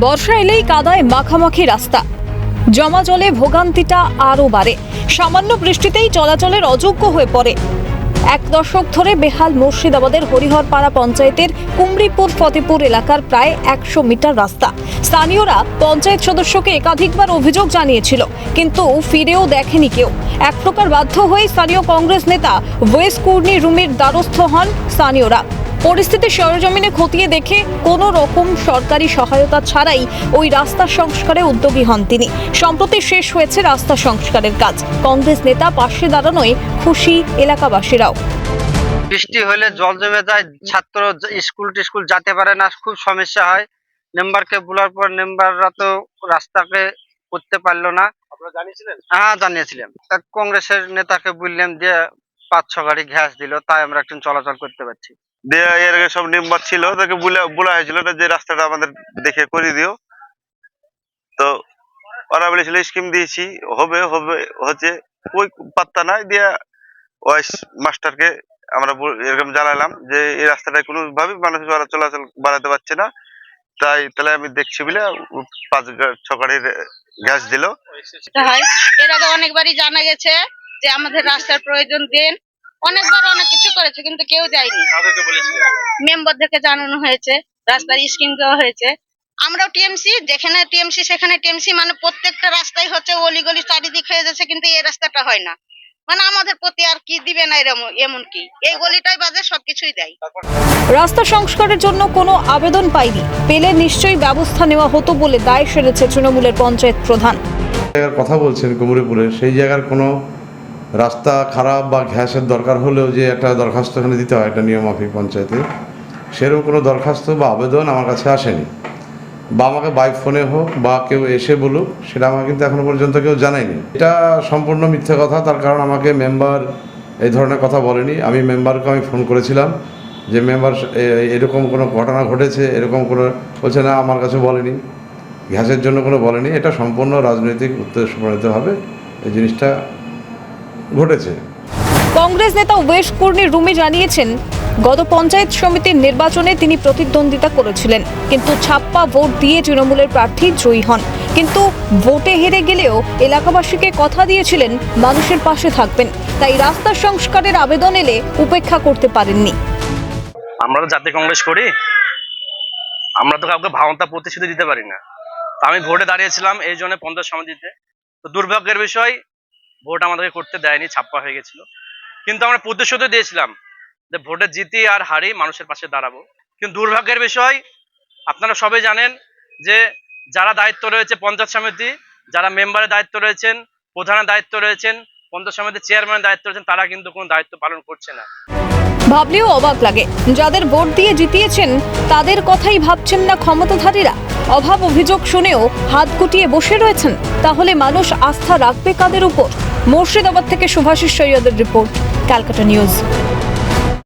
বর্ষা এলেই কাদায় মাখামাখি রাস্তা। জমা জলে ভোগান্তিটা আরও বাড়ে। সামান্য বৃষ্টিতেই চলাচলের অযোগ্য হয়ে পড়ে। এক দশক ধরে বেহাল মুর্শিদাবাদের হরিহরপাড়া পঞ্চায়েতের কুমরিপুর ফতেপুর এলাকার প্রায় একশো মিটার রাস্তা। স্থানীয়রা পঞ্চায়েত সদস্যকে একাধিকবার অভিযোগ জানিয়েছিল, কিন্তু ফিরেও দেখেনি কেউ। এক প্রকার বাধ্য হয়ে স্থানীয় কংগ্রেস নেতা ওয়েস কুর্নি রুমের দ্বারস্থ হন স্থানীয়রা। পরিস্থিতি সরজমিনে খতিয়ে দেখে কোনো রকম সরকারি সহায়তা ছাড়াই ওই রাস্তা সংস্কারে উদ্যোগী হন তিনি। সম্প্রতি শেষ হয়েছে রাস্তা সংস্কারের কাজ। কংগ্রেস নেতা পাশে দাঁড়ানোয় খুশি এলাকাবাসীরাও। বৃষ্টি হলে জল জমে যায় ছাত্র স্কুল টিস্কুল যেতে পারে না খুব সমস্যা হয়। মেম্বারকে বলার পর মেম্বাররা তো রাস্তাকে করতে পারল না। আপনারা জানিয়েছিলেন? হ্যাঁ জানিয়েছিলাম। কংগ্রেসের নেতাকে বললাম যে পাঁচ ছ গাড়ি গ্যাস দিল তাই আমরা একটু চলাচল করতে পারছি। দিয়ে এর আগে সব মেম্বার ছিল তাকে বলে বলা হয়েছিল না যে রাস্তাটা আমাদের দেখে করে দিও। তো ওরা বলেছিল স্কিম দিয়েছি হবে হবে হচ্ছে। ওই পাত্তা নাই দিয়ে ওই মাস্টারকে আমরা এরকম জানালাম যে এই রাস্তাটা কোনো ভাবে মানুষ চলা- চলাচল বাড়াতে পারছে না। তাই তাহলে আমি দেখছি বলে পাঁচ ছ গাড়ির গ্যাস দিল এর আগে অনেকবারই জানা গেছে যে আমাদের রাস্তার প্রয়োজন দিন। অনেকবার অনেক কিছু করেছে কিন্তু কেউ যায়নি। মেম্বারদেরকে জানানো হয়েছে রাস্তার স্কিম দেওয়া হয়েছে। আমরাও টিএমসি যেখানে টিএমসি সেখানে টিএমসি মানে প্রত্যেকটা রাস্তায় হচ্ছে অলিগলি চারিদিক হয়ে যাচ্ছে কিন্তু এই রাস্তাটা হয় না। মানে আমাদের প্রতি আর কি দিবে না এরম এমন কি এই গলিটাই বাজে সবকিছুই দেয়। রাস্তা সংস্কারের জন্য কোনো আবেদন পাইনি। পেলে নিশ্চয়ই ব্যবস্থা নেওয়া হতো বলে দায় সেরেছে তৃণমূলের পঞ্চায়েত প্রধান। কথা বলছেন কুমুরিপুরে সেই জায়গার কোনো রাস্তা খারাপ বা ঘ্যাসের দরকার হলেও যে একটা দরখাস্ত এখানে দিতে হয়, একটা নিয়ম মাফিক পঞ্চায়েতে, সেরকম কোনো দরখাস্ত বা আবেদন আমার কাছে আসেনি। বা আমাকে বাইক ফোনে হোক বা কেউ এসে বলুক, সেটা আমাকে কিন্তু এখনও পর্যন্ত কেউ জানায়নি। এটা সম্পূর্ণ মিথ্যে কথা, তার কারণ আমাকে মেম্বার এই ধরনের কথা বলেনি। আমি মেম্বারকে আমি ফোন করেছিলাম যে মেম্বার এরকম কোনো ঘটনা ঘটেছে, এরকম কোনো বলছে, না, আমার কাছে বলেনি। গ্যাসের জন্য কোনো বলেনি। এটা সম্পূর্ণ রাজনৈতিক উদ্দেশ্য প্রণীতভাবে এই জিনিসটা ঘটেছে। কংগ্রেস নেতা ওয়েশ কুর্নি রুমে জানিয়েছেন গত পঞ্চায়েত সমিতির নির্বাচনে তিনি প্রতিদ্বন্দ্বিতা করেছিলেন কিন্তু ছাপ্পা ভোট দিয়ে তৃণমূলের প্রার্থী জয়ী হন। কিন্তু ভোটে হেরে গেলেও এলাকাবাসীকে কথা দিয়েছিলেন মানুষের পাশে থাকবেন। তাই রাস্তা সংস্কারের আবেদন এলে উপেক্ষা করতে পারেননি। আমরা তো জাতীয় কংগ্রেস করি আমরা তো কাউকে ভাওতা প্রতিশ্রুতি দিতে পারি না। আমি ভোটে দাঁড়িয়েছিলাম এই জন্য পঞ্চায়েত সমিতিতে। তো দুর্ভাগ্যের বিষয় ভোট আমাদেরকে করতে দেয়নি, ছাপ্পা হয়ে গেছিল। কিন্তু আমরা প্রতিশ্রুতি দিয়েছিলাম যে ভোটে জিতি আর হারি মানুষের পাশে দাঁড়াবো। কিন্তু দুর্ভাগ্যের বিষয়, আপনারা সবাই জানেন যে যারা দায়িত্ব রয়েছে পঞ্চায়েত সমিতি, যারা মেম্বারের দায়িত্ব রয়েছেন, প্রধানের দায়িত্ব রয়েছেন, পঞ্চায়েত সমিতির চেয়ারম্যানের দায়িত্ব রয়েছেন, তারা কিন্তু কোনো দায়িত্ব পালন করছে না। ভাবলেও অবাক লাগে, যাদের ভোট দিয়ে জিতিয়েছেন, তাদের কথাই ভাবছেন না ক্ষমতাধারীরা। অভাব অভিযোগ শুনেও হাত গুটিয়ে বসে রয়েছেন, তাহলে মানুষ আস্থা রাখবে কাদের উপর? মুর্শিদাবাদ থেকে শুভাশিস সৈয়দের রিপোর্ট ক্যালকাটা নিউজ।